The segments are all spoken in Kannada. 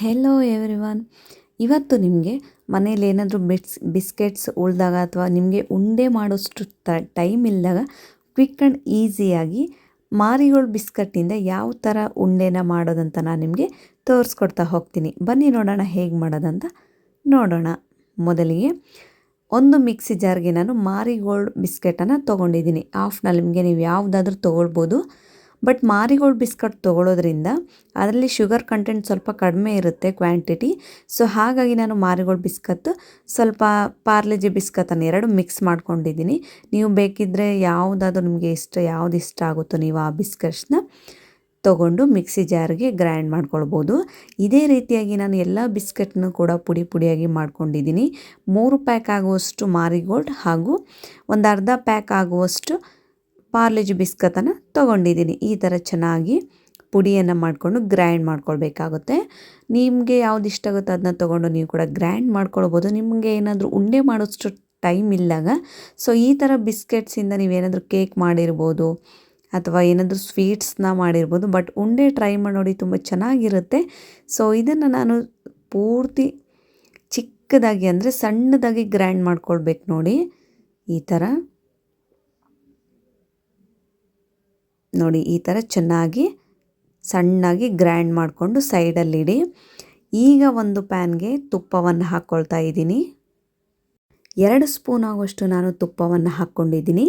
ಹೆಲೋ ಎವ್ರಿ ವನ್ ಇವತ್ತು ನಿಮಗೆ ಮನೇಲಿ ಏನಾದರೂ ಬಿಟ್ಸ್, ಬಿಸ್ಕೆಟ್ಸ್ ಉಳಿದಾಗ ಅಥವಾ ನಿಮಗೆ ಉಂಡೆ ಮಾಡೋಷ್ಟು ತ ಟೈಮ್ ಇಲ್ಲದಾಗ ಕ್ವಿಕ್ ಆ್ಯಂಡ್ ಈಸಿಯಾಗಿ ಮಾರಿಗೋಲ್ಡ್ ಬಿಸ್ಕಟ್ಟಿಂದ ಯಾವ ಥರ ಉಂಡೆನ ಮಾಡೋದಂತ ನಾನು ನಿಮಗೆ ತೋರಿಸ್ಕೊಡ್ತಾ ಹೋಗ್ತೀನಿ. ಬನ್ನಿ ನೋಡೋಣ ಹೇಗೆ ಮಾಡೋದಂತ ನೋಡೋಣ. ಮೊದಲಿಗೆ ಒಂದು ಮಿಕ್ಸಿ ಜಾರ್ಗೆ ನಾನು ಮಾರಿಗೋಲ್ಡ್ ಬಿಸ್ಕೆಟನ್ನು ತೊಗೊಂಡಿದ್ದೀನಿ. ಆಫ್ನಲ್ಲಿ ನಿಮಗೆ ನೀವು ಯಾವುದಾದ್ರೂ ತೊಗೊಳ್ಬೋದು. ಬಟ್ ಮಾರಿಗೋಲ್ಡ್ ಬಿಸ್ಕಟ್ ತೊಗೊಳೋದ್ರಿಂದ ಅದರಲ್ಲಿ ಶುಗರ್ ಕಂಟೆಂಟ್ ಸ್ವಲ್ಪ ಕಡಿಮೆ ಇರುತ್ತೆ ಕ್ವಾಂಟಿಟಿ ಸೊ ಹಾಗಾಗಿ ನಾನು ಮಾರಿಗೋಲ್ಡ್ ಬಿಸ್ಕತ್ ಸ್ವಲ್ಪ ಪಾರ್ಲೆಜಿ ಬಿಸ್ಕತ್ತನ್ನು ಎರಡು ಮಿಕ್ಸ್ ಮಾಡ್ಕೊಂಡಿದ್ದೀನಿ. ನೀವು ಬೇಕಿದ್ದರೆ ಯಾವುದಾದ್ರೂ ನಿಮಗೆ ಇಷ್ಟ, ಯಾವ್ದು ಇಷ್ಟ ಆಗುತ್ತೋ ನೀವು ಆ ಬಿಸ್ಕಟ್ಸ್ನ ತೊಗೊಂಡು ಮಿಕ್ಸಿ ಜಾರ್ಗೆ ಗ್ರೈಂಡ್ ಮಾಡ್ಕೊಳ್ಬೋದು. ಇದೇ ರೀತಿಯಾಗಿ ನಾನು ಎಲ್ಲ ಬಿಸ್ಕೆಟ್ನು ಕೂಡ ಪುಡಿ ಪುಡಿಯಾಗಿ ಮಾಡ್ಕೊಂಡಿದ್ದೀನಿ. ಮೂರು ಪ್ಯಾಕ್ ಆಗುವಷ್ಟು ಮಾರಿಗೋಲ್ಡ್ ಹಾಗೂ ಒಂದು ಅರ್ಧ ಪ್ಯಾಕ್ ಆಗುವಷ್ಟು ಪಾರ್ಲೆಜಿ ಬಿಸ್ಕತ್ತನ್ನು ತೊಗೊಂಡಿದ್ದೀನಿ. ಈ ಥರ ಚೆನ್ನಾಗಿ ಪುಡಿಯನ್ನು ಮಾಡಿಕೊಂಡು ಗ್ರೈಂಡ್ ಮಾಡ್ಕೊಳ್ಬೇಕಾಗುತ್ತೆ. ನಿಮಗೆ ಯಾವ್ದು ಇಷ್ಟ ಆಗುತ್ತೆ ಅದನ್ನ ತೊಗೊಂಡು ನೀವು ಕೂಡ ಗ್ರೈಂಡ್ ಮಾಡ್ಕೊಳ್ಬೋದು. ನಿಮಗೆ ಏನಾದರೂ ಉಂಡೆ ಮಾಡೋಷ್ಟು ಟೈಮ್ ಇಲ್ಲಾಗ ಸೊ ಈ ಥರ ಬಿಸ್ಕೆಟ್ಸಿಂದ ನೀವೇನಾದರೂ ಕೇಕ್ ಮಾಡಿರ್ಬೋದು ಅಥವಾ ಏನಾದರೂ ಸ್ವೀಟ್ಸ್ನ ಮಾಡಿರ್ಬೋದು, ಬಟ್ ಉಂಡೆ ಟ್ರೈ ಮಾಡಿ ನೋಡಿ ತುಂಬ ಚೆನ್ನಾಗಿರುತ್ತೆ. ಸೊ ಇದನ್ನು ನಾನು ಪೂರ್ತಿ ಚಿಕ್ಕದಾಗಿ ಅಂದರೆ ಸಣ್ಣದಾಗಿ ಗ್ರೈಂಡ್ ಮಾಡ್ಕೊಳ್ಬೇಕು ನೋಡಿ. ಈ ಥರ ನೋಡಿ, ಈ ಥರ ಚೆನ್ನಾಗಿ ಸಣ್ಣಾಗಿ ಗ್ರೈಂಡ್ ಮಾಡಿಕೊಂಡು ಸೈಡಲ್ಲಿಡಿ ಈಗ ಒಂದು ಪ್ಯಾನ್ಗೆ ತುಪ್ಪವನ್ನು ಹಾಕ್ಕೊಳ್ತಾ ಇದ್ದೀನಿ. ಎರಡು ಸ್ಪೂನ್ ಆಗುವಷ್ಟು ನಾನು ತುಪ್ಪವನ್ನು ಹಾಕ್ಕೊಂಡಿದ್ದೀನಿ.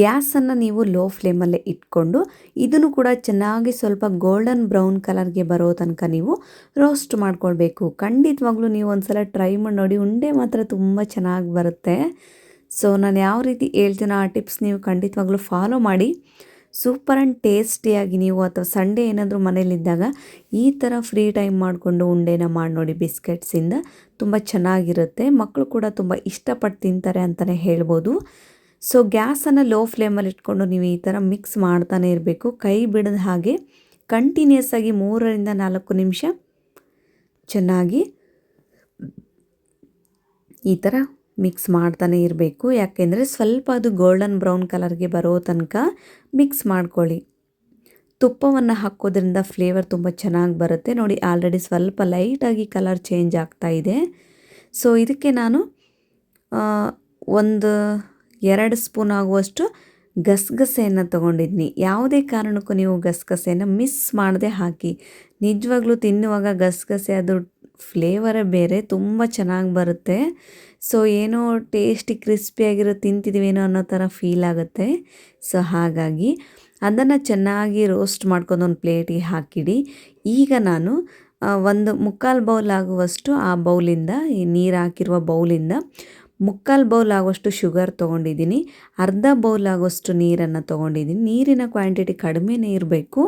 ಗ್ಯಾಸನ್ನು ನೀವು ಲೋ ಫ್ಲೇಮಲ್ಲೇ ಇಟ್ಕೊಂಡು, ಇದನ್ನು ಕೂಡ ಚೆನ್ನಾಗಿ ಸ್ವಲ್ಪ ಗೋಲ್ಡನ್ ಬ್ರೌನ್ ಕಲರ್ಗೆ ಬರೋ ತನಕ ನೀವು ರೋಸ್ಟ್ ಮಾಡ್ಕೊಳ್ಬೇಕು. ಖಂಡಿತವಾಗ್ಲೂ ನೀವು ಒಂದು ಸಲ ಟ್ರೈ ಮಾಡಿ ನೋಡಿ, ಉಂಡೆ ಮಾತ್ರ ತುಂಬ ಚೆನ್ನಾಗಿ ಬರುತ್ತೆ. ಸೊ, ನಾನು ಯಾವ ರೀತಿ ಹೇಳ್ತೀನೋ ಆ ಟಿಪ್ಸ್ ನೀವು ಖಂಡಿತವಾಗ್ಲೂ ಫಾಲೋ ಮಾಡಿ. ಸೂಪರ್ ಆ್ಯಂಡ್ ಟೇಸ್ಟಿಯಾಗಿ ನೀವು ಅಥವಾ ಸಂಡೇ ಏನಾದರೂ ಮನೇಲಿದ್ದಾಗ ಈ ಥರ ಫ್ರೀ ಟೈಮ್ ಮಾಡಿಕೊಂಡು ಉಂಡೆನ ಮಾಡಿ ನೋಡಿ ಬಿಸ್ಕೆಟ್ಸಿಂದ ತುಂಬ ಚೆನ್ನಾಗಿರುತ್ತೆ. ಮಕ್ಕಳು ಕೂಡ ತುಂಬ ಇಷ್ಟಪಟ್ಟು ತಿಂತಾರೆ ಅಂತಲೇ ಹೇಳ್ಬೋದು. ಸೊ ಗ್ಯಾಸನ್ನು ಲೋ ಫ್ಲೇಮಲ್ಲಿ ಇಟ್ಕೊಂಡು ನೀವು ಈ ಥರ ಮಿಕ್ಸ್ ಮಾಡ್ತಾನೆ ಇರಬೇಕು. ಕೈ ಬಿಡದ ಹಾಗೆ ಕಂಟಿನ್ಯೂಸ್ ಆಗಿ ಮೂರರಿಂದ ನಾಲ್ಕು ನಿಮಿಷ ಚೆನ್ನಾಗಿ ಈ ಥರ ಮಿಕ್ಸ್ ಮಾಡ್ತಾನೆ ಇರಬೇಕು. ಯಾಕೆಂದರೆ ಸ್ವಲ್ಪ ಅದು ಗೋಲ್ಡನ್ ಬ್ರೌನ್ ಕಲರ್ಗೆ ಬರೋ ತನಕ ಮಿಕ್ಸ್ ಮಾಡ್ಕೊಳ್ಳಿ. ತುಪ್ಪವನ್ನು ಹಾಕೋದ್ರಿಂದ ಫ್ಲೇವರ್ ತುಂಬ ಚೆನ್ನಾಗಿ ಬರುತ್ತೆ. ನೋಡಿ ಆಲ್ರೆಡಿ ಸ್ವಲ್ಪ ಲೈಟಾಗಿ ಕಲರ್ ಚೇಂಜ್ ಆಗ್ತಾ ಇದೆ. ಸೊ ಇದಕ್ಕೆ ನಾನು ಒಂದು ಎರಡು ಸ್ಪೂನ್ ಆಗುವಷ್ಟು ಗಸಗಸೆಯನ್ನು ತೊಗೊಂಡಿದ್ದೀನಿ ಯಾವುದೇ ಕಾರಣಕ್ಕೂ ನೀವು ಗಸಗಸೆಯನ್ನು ಮಿಸ್ ಮಾಡದೆ ಹಾಕಿ. ನಿಜವಾಗ್ಲೂ ತಿನ್ನುವಾಗ ಗಸಗಸೆ ಅದು ಫ್ಲೇವರೇ ಬೇರೆ, ತುಂಬ ಚೆನ್ನಾಗಿ ಬರುತ್ತೆ. ಸೊ ಏನೋ ಟೇಸ್ಟಿ ಕ್ರಿಸ್ಪಿಯಾಗಿರೋ ತಿಂತಿದ್ದೀವೇನೋ ಅನ್ನೋ ಥರ ಫೀಲ್ ಆಗುತ್ತೆ. ಸೊ ಹಾಗಾಗಿ ಅದನ್ನು ಚೆನ್ನಾಗಿ ರೋಸ್ಟ್ ಮಾಡ್ಕೊಂಡು ಒಂದು ಪ್ಲೇಟಿಗೆ ಹಾಕಿಡಿ. ಈಗ ನಾನು ಒಂದು ಮುಕ್ಕಾಲು ಬೌಲ್ ಆಗುವಷ್ಟು ಆ ಬೌಲಿಂದ ಈ ನೀರು ಹಾಕಿರುವ ಬೌಲಿಂದ ಮುಕ್ಕಾಲು ಬೌಲ್ ಆಗುವಷ್ಟು ಶುಗರ್ ತೊಗೊಂಡಿದ್ದೀನಿ. ಅರ್ಧ ಬೌಲ್ ಆಗುವಷ್ಟು ನೀರನ್ನು ತೊಗೊಂಡಿದ್ದೀನಿ. ನೀರಿನ ಕ್ವಾಂಟಿಟಿ ಕಡಿಮೆನೇ ಇರಬೇಕು.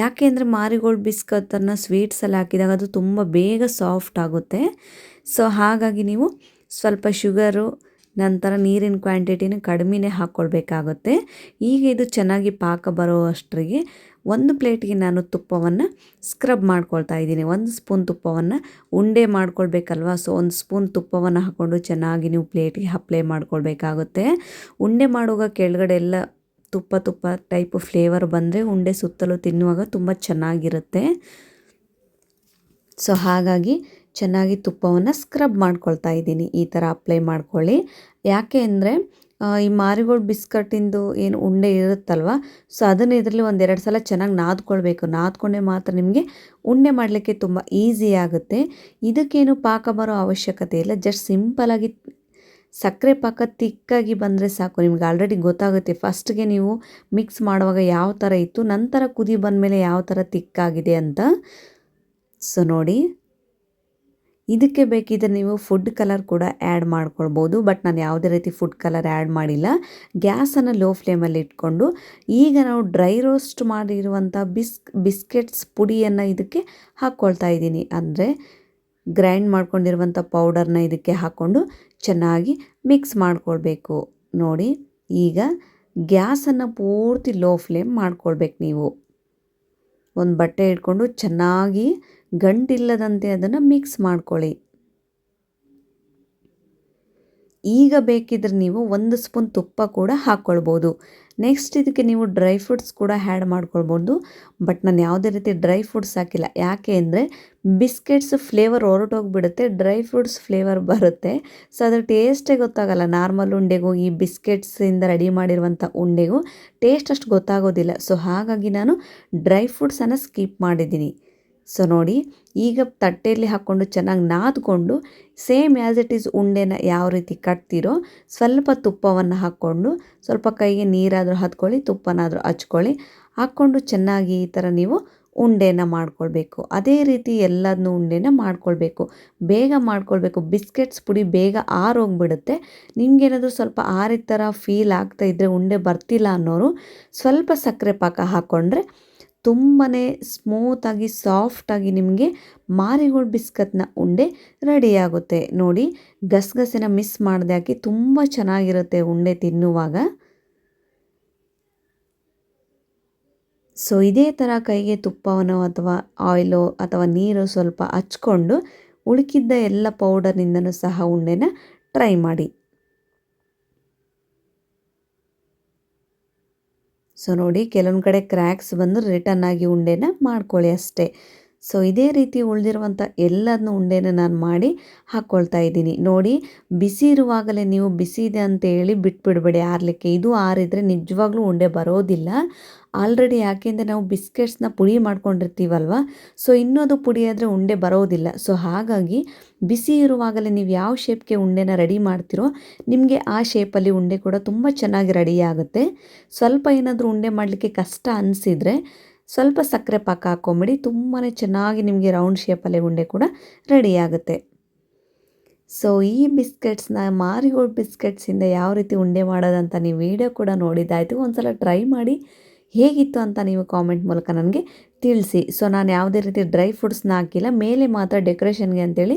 ಯಾಕೆ ಅಂದರೆ ಮಾರಿಗೋಲ್ಡ್ ಬಿಸ್ಕತ್ತನ್ನು ಸ್ವೀಟ್ಸಲ್ಲಿ ಹಾಕಿದಾಗ ಅದು ತುಂಬ ಬೇಗ ಸಾಫ್ಟ್ ಆಗುತ್ತೆ. ಸೊ ಹಾಗಾಗಿ ನೀವು ಸ್ವಲ್ಪ ಶುಗರು ನಂತರ ನೀರಿನ ಕ್ವಾಂಟಿಟಿನ ಕಡಿಮೆನೇ ಹಾಕ್ಕೊಳ್ಬೇಕಾಗುತ್ತೆ ಈಗ ಇದು ಚೆನ್ನಾಗಿ ಪಾಕ ಬರೋ ಅಷ್ಟರಿಗೆ ಒಂದು ಪ್ಲೇಟ್ಗೆ ನಾನು ತುಪ್ಪವನ್ನು ಸ್ಕ್ರಬ್ ಮಾಡ್ಕೊಳ್ತಾ ಇದ್ದೀನಿ. ಒಂದು ಸ್ಪೂನ್ ತುಪ್ಪವನ್ನು ಉಂಡೆ ಮಾಡ್ಕೊಳ್ಬೇಕಲ್ವ? ಸೊ ಒಂದು ಸ್ಪೂನ್ ತುಪ್ಪವನ್ನು ಹಾಕ್ಕೊಂಡು ಚೆನ್ನಾಗಿ ನೀವು ಪ್ಲೇಟಿಗೆ ಅಪ್ಲೈ ಮಾಡ್ಕೊಳ್ಬೇಕಾಗುತ್ತೆ. ಉಂಡೆ ಮಾಡುವಾಗ ಕೆಳಗಡೆ ಎಲ್ಲ ತುಪ್ಪ ತುಪ್ಪ ಟೈಪ್ ಫ್ಲೇವರ್ ಬಂದರೆ ಉಂಡೆ ಸುತ್ತಲೂ ತಿನ್ನುವಾಗ ತುಂಬ ಚೆನ್ನಾಗಿರುತ್ತೆ. ಸೊ ಹಾಗಾಗಿ ಚೆನ್ನಾಗಿ ತುಪ್ಪವನ್ನು ಸ್ಕ್ರಬ್ ಮಾಡ್ಕೊಳ್ತಾ ಇದ್ದೀನಿ. ಈ ಥರ ಅಪ್ಲೈ ಮಾಡ್ಕೊಳ್ಳಿ. ಯಾಕೆ ಅಂದರೆ ಈ ಮಾರಿಗೋಲ್ಡ್ ಬಿಸ್ಕಟ್ಟಿಂದು ಏನು ಉಂಡೆ ಇರುತ್ತಲ್ವ ಸೊ ಅದನ್ನು ಇದರಲ್ಲಿ ಒಂದೆರಡು ಸಲ ಚೆನ್ನಾಗಿ ನಾದ್ಕೊಳ್ಬೇಕು. ನಾದ್ಕೊಂಡೆ ಮಾತ್ರ ನಿಮಗೆ ಉಂಡೆ ಮಾಡಲಿಕ್ಕೆ ತುಂಬ ಈಸಿ ಆಗುತ್ತೆ. ಇದಕ್ಕೇನು ಪಾಕ ಬರೋ ಅವಶ್ಯಕತೆ ಇಲ್ಲ. ಜಸ್ಟ್ ಸಿಂಪಲಾಗಿ ಸಕ್ಕರೆ ಪಾಕ ತಿಕ್ಕಾಗಿ ಬಂದರೆ ಸಾಕು. ನಿಮ್ಗೆ ಆಲ್ರೆಡಿ ಗೊತ್ತಾಗುತ್ತೆ. ಫಸ್ಟ್ಗೆ ನೀವು ಮಿಕ್ಸ್ ಮಾಡುವಾಗ ಯಾವ ಥರ ಇತ್ತು, ನಂತರ ಕುದಿ ಬಂದಮೇಲೆ ಯಾವ ಥರ ತಿಕ್ಕಾಗಿದೆ ಅಂತ. ಸೊ ನೋಡಿ. ಇದಕ್ಕೆ ಬೇಕಿದ್ರೆ ನೀವು ಫುಡ್ ಕಲರ್ ಕೂಡ ಆ್ಯಡ್ ಮಾಡ್ಕೊಳ್ಬೋದು ಬಟ್ ನಾನು ಯಾವುದೇ ರೀತಿ ಫುಡ್ ಕಲರ್ ಆ್ಯಡ್ ಮಾಡಿಲ್ಲ. ಗ್ಯಾಸನ್ನು ಲೋ ಫ್ಲೇಮಲ್ಲಿ ಇಟ್ಕೊಂಡು, ಈಗ ನಾವು ಡ್ರೈ ರೋಸ್ಟ್ ಮಾಡಿರುವಂಥ ಬಿಸ್ ಬಿಸ್ಕೆಟ್ಸ್ ಪುಡಿಯನ್ನು ಇದಕ್ಕೆ ಹಾಕ್ಕೊಳ್ತಾ ಇದ್ದೀನಿ. ಅಂದರೆ ಗ್ರೈಂಡ್ ಮಾಡ್ಕೊಂಡಿರುವಂಥ ಪೌಡರ್ನ ಇದಕ್ಕೆ ಹಾಕ್ಕೊಂಡು ಚೆನ್ನಾಗಿ ಮಿಕ್ಸ್ ಮಾಡ್ಕೊಳ್ಬೇಕು. ನೋಡಿ, ಈಗ ಗ್ಯಾಸನ್ನು ಪೂರ್ತಿ ಲೋ ಫ್ಲೇಮ್ ಮಾಡ್ಕೊಳ್ಬೇಕು ನೀವು. ಒಂದು ಬಟ್ಟೆ ಇಟ್ಕೊಂಡು ಚೆನ್ನಾಗಿ ಗಂಟಿಲ್ಲದಂತೆ ಅದನ್ನು ಮಿಕ್ಸ್ ಮಾಡ್ಕೊಳ್ಳಿ. ಈಗ ಬೇಕಿದ್ರೆ ನೀವು ಒಂದು ಸ್ಪೂನ್ ತುಪ್ಪ ಕೂಡ ಹಾಕ್ಕೊಳ್ಬೋದು. ನೆಕ್ಸ್ಟ್ ಇದಕ್ಕೆ ನೀವು ಡ್ರೈ ಫ್ರೂಟ್ಸ್ ಕೂಡ ಹ್ಯಾಡ್ ಮಾಡ್ಕೊಳ್ಬೋದು. ಬಟ್ ನಾನು ಯಾವುದೇ ರೀತಿ ಡ್ರೈ ಫ್ರೂಟ್ಸ್ ಹಾಕಿಲ್ಲ. ಯಾಕೆ ಅಂದರೆ ಬಿಸ್ಕೆಟ್ಸ್ ಫ್ಲೇವರ್ ಹೊರಟೋಗ್ಬಿಡುತ್ತೆ ಡ್ರೈ ಫ್ರೂಟ್ಸ್ ಫ್ಲೇವರ್ ಬರುತ್ತೆ. ಸೊ ಅದರ ಟೇಸ್ಟೇ ಗೊತ್ತಾಗಲ್ಲ. ನಾರ್ಮಲ್ ಉಂಡೆಗೂ, ಈ ಬಿಸ್ಕೆಟ್ಸಿಂದ ರೆಡಿ ಮಾಡಿರುವಂಥ ಉಂಡೆಗೂ ಟೇಸ್ಟ್ ಅಷ್ಟು ಗೊತ್ತಾಗೋದಿಲ್ಲ. ಸೊ ಹಾಗಾಗಿ ನಾನು ಡ್ರೈ ಫ್ರೂಟ್ಸನ್ನು ಸ್ಕಿಪ್ ಮಾಡಿದ್ದೀನಿ. ಸೊ ನೋಡಿ, ಈಗ ತಟ್ಟೆಯಲ್ಲಿ ಹಾಕ್ಕೊಂಡು ಚೆನ್ನಾಗಿ ನಾದ್ಕೊಂಡು, ಸೇಮ್ ಆ್ಯಸ್ ಇಟ್ ಈಸ್ ಉಂಡೆನ ಯಾವ ರೀತಿ ಕಟ್ತೀರೋ ಸ್ವಲ್ಪ ತುಪ್ಪವನ್ನು ಹಾಕ್ಕೊಂಡು, ಸ್ವಲ್ಪ ಕೈಗೆ ನೀರಾದರೂ ಹತ್ಕೊಳ್ಳಿ, ತುಪ್ಪನಾದರೂ ಹಚ್ಕೊಳ್ಳಿ, ಹಾಕ್ಕೊಂಡು ಚೆನ್ನಾಗಿ ಈ ಥರ ನೀವು ಉಂಡೆನ ಮಾಡ್ಕೊಳ್ಬೇಕು. ಅದೇ ರೀತಿ ಎಲ್ಲದನ್ನೂ ಉಂಡೆನ ಮಾಡ್ಕೊಳ್ಬೇಕು. ಬೇಗ ಮಾಡ್ಕೊಳ್ಬೇಕು. ಬಿಸ್ಕೆಟ್ಸ್ ಪುಡಿ ಬೇಗ ಆರೋಗ್ಬಿಡುತ್ತೆ. ನಿಮಗೇನಾದರೂ ಸ್ವಲ್ಪ ಆರಿದ ಥರ ಫೀಲ್ ಆಗ್ತಾ ಇದ್ದರೆ ಉಂಡೆ ಬರ್ತಿಲ್ಲ ಅನ್ನೋರು ಸ್ವಲ್ಪ ಸಕ್ಕರೆ ಪಾಕ ಹಾಕ್ಕೊಂಡ್ರೆ ತುಂಬಾ ಸ್ಮೂತಾಗಿ ಸಾಫ್ಟಾಗಿ ನಿಮಗೆ ಮಾರಿಗೋಲ್ಡ್ ಬಿಸ್ಕತ್ನ ಉಂಡೆ ರೆಡಿಯಾಗುತ್ತೆ ನೋಡಿ, ಗಸಗಸೆನ ಮಿಸ್ ಮಾಡದೆ ಹಾಕಿ ತುಂಬ ಚೆನ್ನಾಗಿರುತ್ತೆ ಉಂಡೆ ತಿನ್ನುವಾಗ. ಸೊ ಇದೇ ಥರ ಕೈಗೆ ತುಪ್ಪವನ್ನು ಅಥವಾ ಆಯಿಲು ಅಥವಾ ನೀರು ಸ್ವಲ್ಪ ಹಚ್ಕೊಂಡು, ಉಳುಕಿದ್ದ ಎಲ್ಲ ಪೌಡರ್ನಿಂದನೂ ಸಹ ಉಂಡೆನ ಟ್ರೈ ಮಾಡಿ. ಸೊ ನೋಡಿ ಕೆಲವೊಂದು ಕಡೆ ಕ್ರ್ಯಾಕ್ಸ್ ಬಂದು ರಿಟರ್ನ್ ಆಗಿ ಉಂಡೆನ ಮಾಡ್ಕೊಳ್ಳಿ ಅಷ್ಟೇ. ಸೊ ಇದೇ ರೀತಿ ಉಳಿದಿರುವಂಥ ಎಲ್ಲದನ್ನು ಉಂಡೆನ ನಾನು ಮಾಡಿ ಹಾಕ್ಕೊಳ್ತಾ ಇದ್ದೀನಿ. ನೋಡಿ, ಬಿಸಿ ಇರುವಾಗಲೇ ನೀವು ಬಿಸಿ ಇದೆ ಅಂತ ಹೇಳಿ ಬಿಟ್ಬಿಡಬೇಡಿ ಆರಲಿಕ್ಕೆ. ಇದು ಆರಿದರೆ ನಿಜವಾಗ್ಲೂ ಉಂಡೆ ಬರೋದಿಲ್ಲ. ಆಲ್ರೆಡಿ ಯಾಕೆಂದರೆ ನಾವು ಬಿಸ್ಕೆಟ್ಸ್ನ ಪುಡಿ ಮಾಡ್ಕೊಂಡಿರ್ತೀವಲ್ವ? ಸೊ ಇನ್ನೂ ಅದು ಪುಡಿ ಆದರೆ ಉಂಡೆ ಬರೋದಿಲ್ಲ. ಸೊ, ಹಾಗಾಗಿ ಬಿಸಿ ಇರುವಾಗಲೇ ನೀವು ಯಾವ ಶೇಪ್ಗೆ ಉಂಡೆನ ರೆಡಿ ಮಾಡ್ತೀರೋ ನಿಮಗೆ ಆ ಶೇಪಲ್ಲಿ ಉಂಡೆ ಕೂಡ ತುಂಬ ಚೆನ್ನಾಗಿ ರೆಡಿ ಆಗುತ್ತೆ. ಸ್ವಲ್ಪ ಏನಾದರೂ ಉಂಡೆ ಮಾಡಲಿಕ್ಕೆ ಕಷ್ಟ ಅನಿಸಿದರೆ ಸ್ವಲ್ಪ ಸಕ್ಕರೆ ಪಾಕ ಹಾಕೊಂಬಿಡಿ ತುಂಬಾ ಚೆನ್ನಾಗಿ ನಿಮಗೆ ರೌಂಡ್ ಶೇಪಲ್ಲಿ ಉಂಡೆ ಕೂಡ ರೆಡಿ ಆಗುತ್ತೆ. ಸೊ, ಈ ಬಿಸ್ಕೆಟ್ಸ್ನ ಮಾರಿಗೋಲ್ಡ್ ಬಿಸ್ಕೆಟ್ಸಿಂದ ಯಾವ ರೀತಿ ಉಂಡೆ ಮಾಡೋದಂತ ನೀವು ವಿಡಿಯೋ ಕೂಡ ನೋಡಿದ್ದಾಯಿತು. ಒಂದು ಸಲ ಟ್ರೈ ಮಾಡಿ. ಹೇಗಿತ್ತು ಅಂತ ನೀವು ಕಾಮೆಂಟ್ ಮೂಲಕ ನನಗೆ ತಿಳಿಸಿ. ಸೊ ನಾನು ಯಾವುದೇ ರೀತಿ ಡ್ರೈ ಫ್ರೂಟ್ಸ್ನ ಹಾಕಿಲ್ಲ. ಮೇಲೆ ಮಾತ್ರ ಡೆಕೋರೇಷನ್ಗೆ ಅಂತೇಳಿ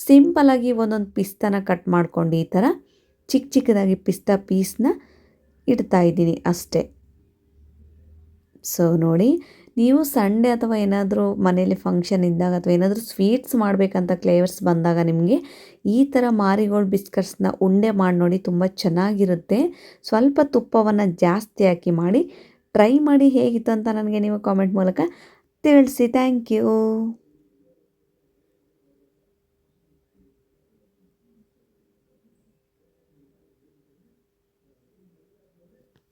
ಸಿಂಪಲಾಗಿ ಒಂದೊಂದು ಪಿಸ್ತನ ಕಟ್ ಮಾಡ್ಕೊಂಡು ಈ ಥರ ಚಿಕ್ಕ ಚಿಕ್ಕದಾಗಿ ಪಿಸ್ತಾ ಪೀಸ್ನ ಇಡ್ತಾ ಇದ್ದೀನಿ ಅಷ್ಟೇ. ಸೊ ನೋಡಿ, ನೀವು ಸಂಡೇ ಅಥವಾ ಏನಾದರೂ ಮನೇಲಿ ಫಂಕ್ಷನ್ ಇದ್ದಾಗ ಅಥವಾ ಏನಾದರೂ ಸ್ವೀಟ್ಸ್ ಮಾಡಬೇಕಂತ ಫ್ಲೇವರ್ಸ್ ಬಂದಾಗ ನಿಮಗೆ ಈ ಥರ ಮಾರಿಗೋಲ್ಡ್ ಬಿಸ್ಕಟ್ಸ್ನ ಉಂಡೆ ಮಾಡಿ ನೋಡಿ ತುಂಬ ಚೆನ್ನಾಗಿರುತ್ತೆ. ಸ್ವಲ್ಪ ತುಪ್ಪವನ್ನು ಜಾಸ್ತಿ ಹಾಕಿ ಮಾಡಿ ಟ್ರೈ ಮಾಡಿ ಹೇಗಿತ್ತು ಅಂತ ನನಗೆ ನೀವು ಕಾಮೆಂಟ್ ಮೂಲಕ ತಿಳಿಸಿ. Thank you